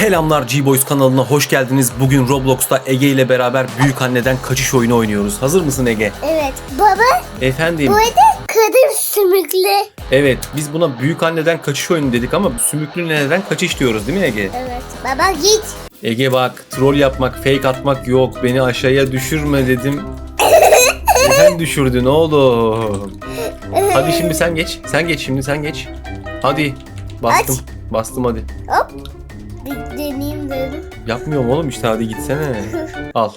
Selamlar G-Boys kanalına hoş geldiniz. Bugün Roblox'ta Ege ile beraber büyük anneden kaçış oyunu oynuyoruz. Hazır mısın Ege? Evet. Baba Efendim. bu arada kadın sümüklü. Evet biz buna büyük anneden kaçış oyunu dedik ama sümüklü neneden kaçış diyoruz değil mi Ege? Evet. Baba git. Ege bak troll yapmak, fake atmak yok. Beni aşağıya düşürme dedim. Sen düşürdün oğlum. Hadi şimdi sen geç. Sen geç şimdi sen geç. Hadi. Bastım. Bastım hadi. Hop. Deneyeyim dedim. Yapmıyorum oğlum işte hadi gitsene. Al.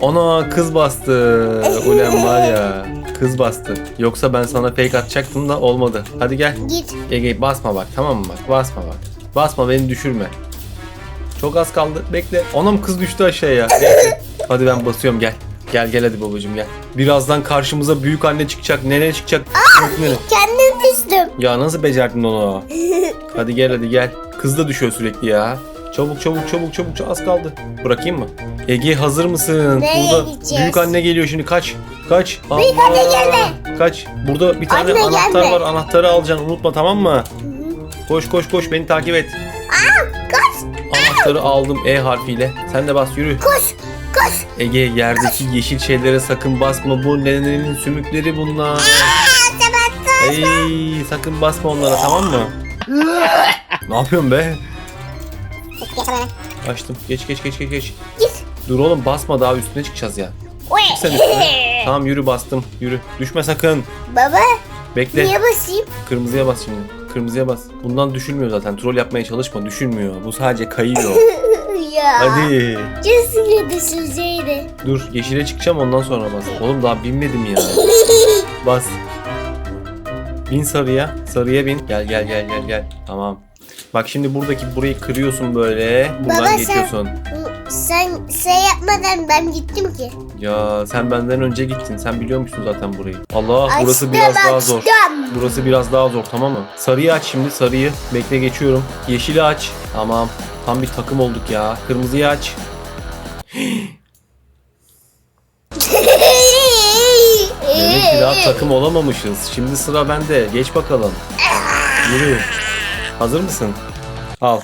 Ona kız bastı. Ulan var ya. Kız bastı. Yoksa ben sana fake atacaktım da olmadı. Hadi gel. Git. Ege basma bak tamam mı bak basma bak. Basma beni düşürme. Çok az kaldı. Bekle. Anam kız düştü aşağıya. Neyse. Hadi ben basıyorum gel. Gel gel hadi babacığım gel. Birazdan karşımıza büyük anne çıkacak. Nene çıkacak. Nene. Kendim düştüm. Ya nasıl becerdin onu? Hadi gel hadi gel. Kız da düşüyor sürekli ya. Çabuk çabuk çabuk çabuk çok az kaldı. Bırakayım mı? Ege hazır mısın? Nereye Burada gideceğiz? büyük anne geliyor şimdi kaç. Kaç. Büyük anne gelme. Kaç. Burada bir tane Anne anahtar gelme. var. Anahtarı alacaksın unutma tamam mı? Koş koş koş beni takip et. Koş. Anahtarı aldım E harfiyle. Sen de bas yürü. Koş. Koş. Ege yerdeki yeşil şeylere sakın basma. Bu nenenin sümükleri bunlar. Ey sakın basma onlara tamam mı? ne yapıyorsun be? Açtım. Geç geç geç geç geç. Git. Dur oğlum basma daha üstüne çıkacağız ya. Oy. Sen üstüne. Tamam yürü bastım. Yürü. Düşme sakın. Baba Bekle. niye basayım? Kırmızıya bas şimdi. Kırmızıya bas. Bundan düşülmüyor zaten. Troll yapmaya çalışma. Düşülmüyor. Bu sadece kayıyor. ya. Hadi. Kesinlikle düşüreceydi. Dur yeşile çıkacağım ondan sonra bas. Oğlum daha binmedim ya. Bas. Bin sarıya. Sarıya bin. Gel gel gel gel gel. Tamam. Bak şimdi buradaki burayı kırıyorsun böyle. Buradan Baba sen- geçiyorsun. Sen şey yapmadan ben gittim ki. Ya sen benden önce gittin. Sen biliyormuşsun zaten burayı. Allah burası Açtım, biraz daha zor. açtım. Burası biraz daha zor tamam mı? Sarıyı aç şimdi sarıyı. Bekle geçiyorum. Yeşili aç. Tamam. Tam bir takım olduk ya. Kırmızıyı aç. Demek ki daha takım olamamışız. Şimdi sıra bende. Geç bakalım. Yürü. Hazır mısın? Al.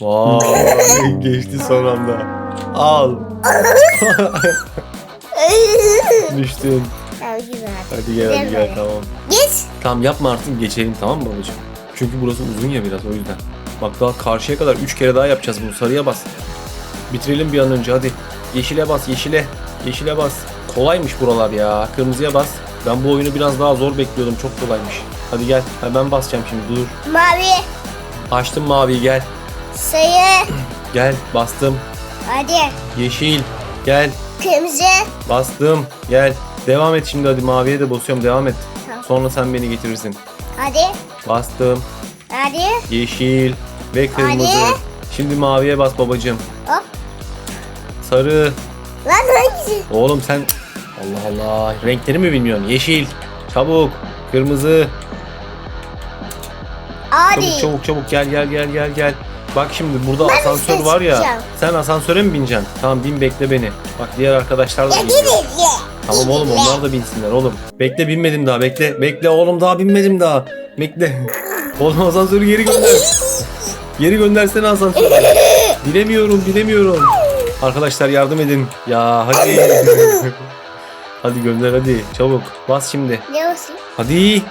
Vay geçti son anda. Al. Düştün. Tamam güzel. Hadi gel hadi gel tamam. Geç. Tamam yapma artık geçelim tamam mı babacığım? Çünkü burası uzun ya biraz o yüzden. Bak daha karşıya kadar 3 kere daha yapacağız bunu. Sarıya bas. Bitirelim bir an önce hadi. Yeşile bas yeşile. Yeşile bas. Kolaymış buralar ya. Kırmızıya bas. Ben bu oyunu biraz daha zor bekliyordum. Çok kolaymış. Hadi gel. Hemen basacağım şimdi dur. Mavi. Açtım maviyi gel. Sayı. Gel bastım. Hadi. Yeşil. Gel. Kırmızı. Bastım. Gel. Devam et şimdi hadi maviye de basıyorum devam et. Tamam. Sonra sen beni getirirsin. Hadi. Bastım. Hadi. Yeşil ve kırmızı. Hadi. Şimdi maviye bas babacığım. Hop. Sarı. Lan hangisi? Oğlum sen Allah Allah renkleri mi bilmiyorsun? Yeşil. Çabuk. Kırmızı. Hadi. Çabuk çabuk çabuk gel gel gel gel gel. Bak şimdi burada Ben asansör var ya. çıkacağım. Sen asansöre mi bineceksin? Tamam bin bekle beni. Bak diğer arkadaşlar da ye. Tamam oğlum onlar da binsinler oğlum. Bekle binmedim daha bekle. Bekle oğlum daha binmedim daha. Bekle. Oğlum asansörü geri gönder. Geri göndersene asansörü. Bilemiyorum bilemiyorum. Arkadaşlar yardım edin. Ya hadi. hadi gönder hadi çabuk. Bas şimdi. Ne olsun? Hadi.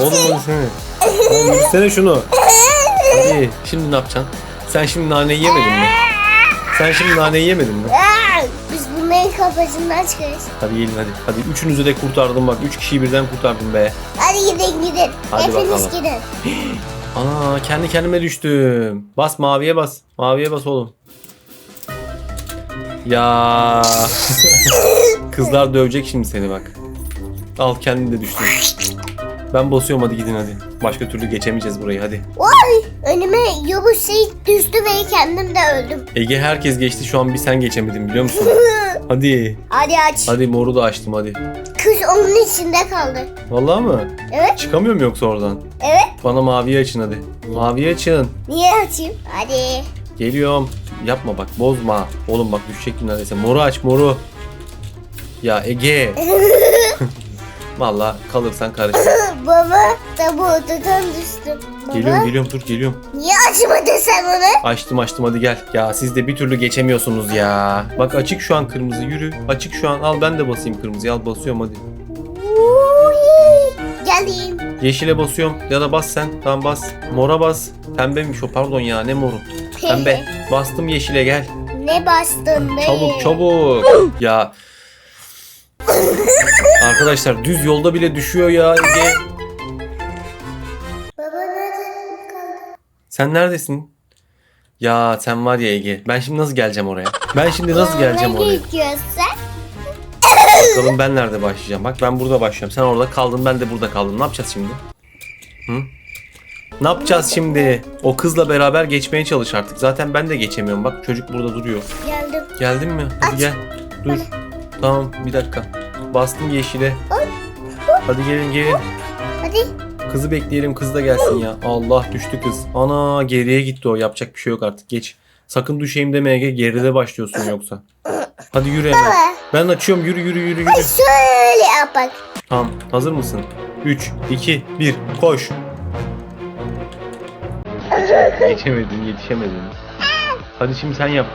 Oğlum hadi sene. Oğlum yürüsene şunu. Hadi şimdi ne yapacaksın? Sen şimdi naneyi yemedin mi? Sen şimdi naneyi yemedin mi? Biz bunların kafasından çıkarız. Hadi gelin hadi. Hadi üçünüzü de kurtardım bak. Üç kişiyi birden kurtardım be. Hadi gidin gidin. Hadi Hepiniz bakalım. gidin. Ana kendi kendime düştüm. Bas maviye bas. Maviye bas oğlum. Ya. Kızlar dövecek şimdi seni bak. Al kendin de düştün. Ben basıyorum hadi gidin hadi. Başka türlü geçemeyeceğiz burayı hadi. Oy! Önüme yobuz şey düştü ve kendim de öldüm. Ege herkes geçti şu an bir sen geçemedin biliyor musun? Hadi. Hadi aç. Hadi moru da açtım hadi. Kız onun içinde kaldı. Vallahi mı? Evet. Çıkamıyorum yoksa oradan. Evet. Bana maviyi açın hadi. Maviyi açın. Niye açayım? Hadi. Geliyorum. Yapma bak bozma. Oğlum bak düşecektim neredeyse. Moru aç moru. Ya Ege. Valla kalırsan karışma. Baba tabuğundan düştüm. Baba geliyorum geliyorum dur geliyorum. niye açmadın sen onu? Açtım açtım hadi gel. Ya siz de bir türlü geçemiyorsunuz ya. Bak açık şu an kırmızı yürü. Açık şu an al ben de basayım kırmızıya al basıyorum hadi. Uy, Geleyim. Yeşile basıyorum ya da bas sen. Tamam bas. Mora bas. Pembemiş o pardon ya ne moru. Pembe. Bastım yeşile gel. ne bastın be? Çabuk çabuk. ya. Arkadaşlar düz yolda bile düşüyor ya Ege. Baba nerede kaldı? Sen neredesin? Ya sen var ya Ege. Ben şimdi nasıl geleceğim oraya? Ben şimdi nasıl geleceğim oraya? Gidiyorsun? Bakalım ben nerede başlayacağım? Bak ben burada başlıyorum. Sen orada kaldın ben de burada kaldım. Ne yapacağız şimdi? Hı? Ne yapacağız şimdi? O kızla beraber geçmeye çalış artık. Zaten ben de geçemiyorum. Bak çocuk burada duruyor. Geldim. Geldin mi? Hadi gel. Dur. Tamam bir dakika. Bastım yeşile. Hadi gelin gelin. Hadi. Kızı bekleyelim kız da gelsin ya. Allah düştü kız. Ana geriye gitti o. Yapacak bir şey yok artık. Geç. Sakın düşeyim deme Ege. Geride başlıyorsun yoksa. Hadi yürü hemen. Ben açıyorum. Yürü yürü yürü yürü. Şöyle yapak. Tamam. Hazır mısın? 3, 2, 1. Koş. Geçemedin, yetişemedin. Hadi şimdi sen yap.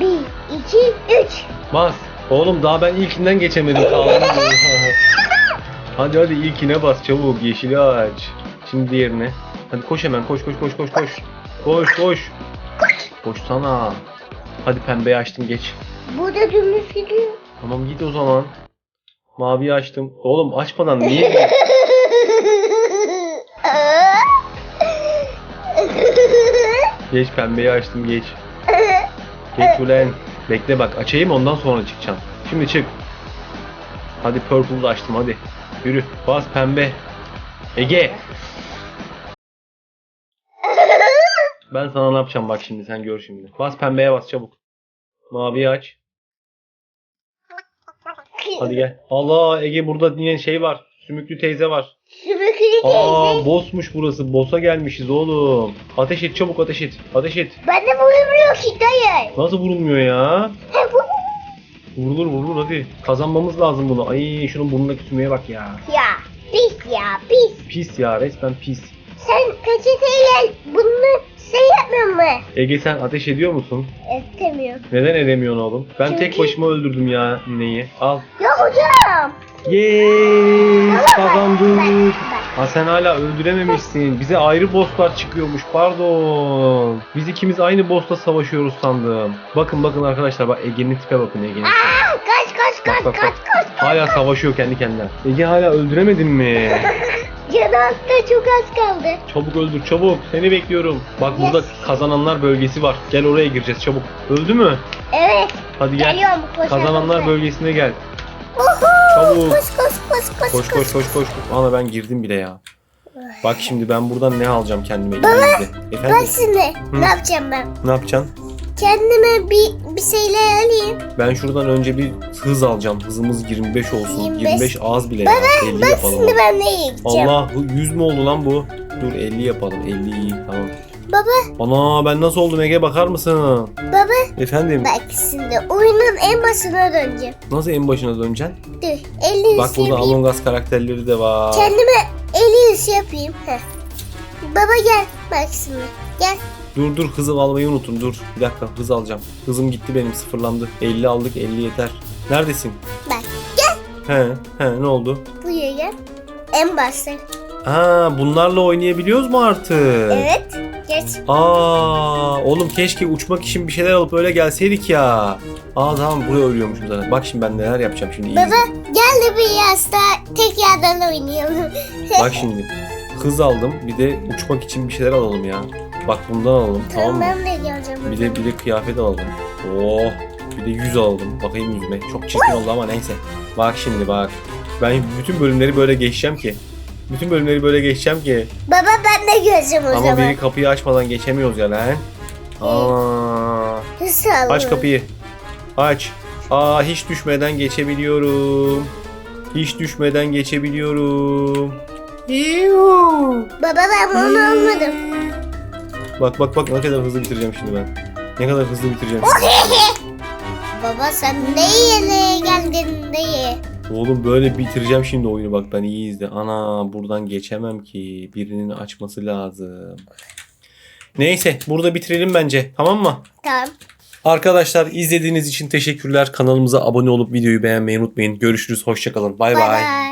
Bir, iki, üç. Bas. Oğlum daha ben ilkinden geçemedim. Kaldım. hadi hadi ilkine bas çabuk. Yeşili aç. Şimdi diğerine. Hadi koş hemen. Koş koş koş koş koş. Koş koş. Koşsana. Hadi pembeyi açtım geç. Burada dümdüz gidiyor. Tamam git o zaman. Maviyi açtım. Oğlum açmadan niye? geç pembeyi açtım geç. Geç ulen. Bekle bak açayım ondan sonra çıkacağım. Şimdi çık. Hadi purple'ı da açtım hadi. Yürü bas pembe. Ege. Ben sana ne yapacağım bak şimdi sen gör şimdi. Bas pembeye bas çabuk. Maviyi aç. Hadi gel. Allah Ege burada yine şey var. Sümüklü teyze var. Sümüklü Aa bossmuş burası. Boss'a gelmişiz oğlum. Ateş et çabuk ateş et. Ateş et. Ben de vurmuyor ki dayı. Nasıl vurulmuyor ya? He, bu- Vurulur vurulur hadi. Kazanmamız lazım bunu. Ay şunun burnundaki sümüğe bak ya. Ya pis ya pis. Pis ya resmen pis. Sen peçeteyle bunu şey yapmıyor mu? Ege sen ateş ediyor musun? İstemiyorum. Neden edemiyorsun oğlum? Ben tek Çünkü- başıma öldürdüm ya neyi. Al. Yok hocam. Yes kazandık. Ha sen hala öldürememişsin. Bize ayrı bosslar çıkıyormuş. Pardon. Biz ikimiz aynı bossla savaşıyoruz sandım. Bakın bakın arkadaşlar bak Ege'nin tipe bakın Ege'nin. Aa, kaç kaç kaç Bak, kaç kaç. Hala savaşıyor kendi kendine. Ege hala öldüremedin mi? Yanakta çok az kaldı. Çabuk öldür çabuk. Seni bekliyorum. Bak burada Yes. kazananlar bölgesi var. Gel oraya gireceğiz çabuk. Öldü mü? Evet. Hadi gel. Geliyorum. koşa Kazananlar koşa. bölgesine gel. Çabuk. Koş koş koş koş Koş koş koş koş. Ana ben girdim bile ya. Bak şimdi ben buradan ne alacağım kendime? Bak Efendim? şimdi Hı. ne yapacağım ben? Ne yapacaksın? Kendime bir bir şeyler alayım. Ben şuradan önce bir hız alacağım. Hızımız 25 olsun. 25, 25 az bile ya. 50 Bak yapalım. şimdi ben nereye gideceğim? Allah bu 100 mü oldu lan bu? Dur 50 yapalım. 50 iyi tamam. Baba Ana ben nasıl oldum Ege bakar mısın? baba Efendim bak şimdi oyunun en başına döneceğim. nasıl en başına döneceksin? Dur elini Bak burada yapayım. Among Us karakterleri de var. Kendime el yüzü yapayım. Heh. Baba gel bak şimdi gel. Dur dur hızı almayı unuttum dur. Bir dakika hız alacağım. Hızım gitti benim sıfırlandı. 50 aldık 50 yeter. Neredesin? Bak gel He he ne oldu? buraya gel. En başta. Ha bunlarla oynayabiliyoruz mu artık? Evet geç. Aa, oğlum keşke uçmak için bir şeyler alıp öyle gelseydik ya. Aa tamam buraya ölüyormuşum zaten. Bak şimdi ben neler yapacağım şimdi iyi Baba gel de bir yasta tek yerden oynayalım. Bak şimdi hız aldım bir de uçmak için bir şeyler alalım ya. Bak bundan alalım tamam mı? ben de geleceğim. Bir de bir de kıyafet alalım. Oh bir de yüz alalım. Bakayım yüzüme. Çok çirkin oldu ama neyse. Bak şimdi bak. Ben bütün bölümleri böyle geçeceğim ki. Bütün bölümleri böyle geçeceğim ki. Baba ben de göreceğim o Ama zaman. biri kapıyı açmadan geçemiyoruz ya lan. Aa. Nasıl? Aç kapıyı. Aç. Aa hiç düşmeden geçebiliyorum. Hiç düşmeden geçebiliyorum. Yuuu. Baba ben bunu almadım. Bak bak bak ne kadar hızlı bitireceğim şimdi ben. Ne kadar hızlı bitireceğim. Baba sen neye nereye geldin neye? Oğlum böyle bitireceğim şimdi oyunu bak ben iyi izle. Ana buradan geçemem ki. Birinin açması lazım. Neyse burada bitirelim bence. Tamam mı? Tamam. Arkadaşlar izlediğiniz için teşekkürler. Kanalımıza abone olup videoyu beğenmeyi unutmayın. Görüşürüz. Hoşçakalın. Bay Bay bay. bay.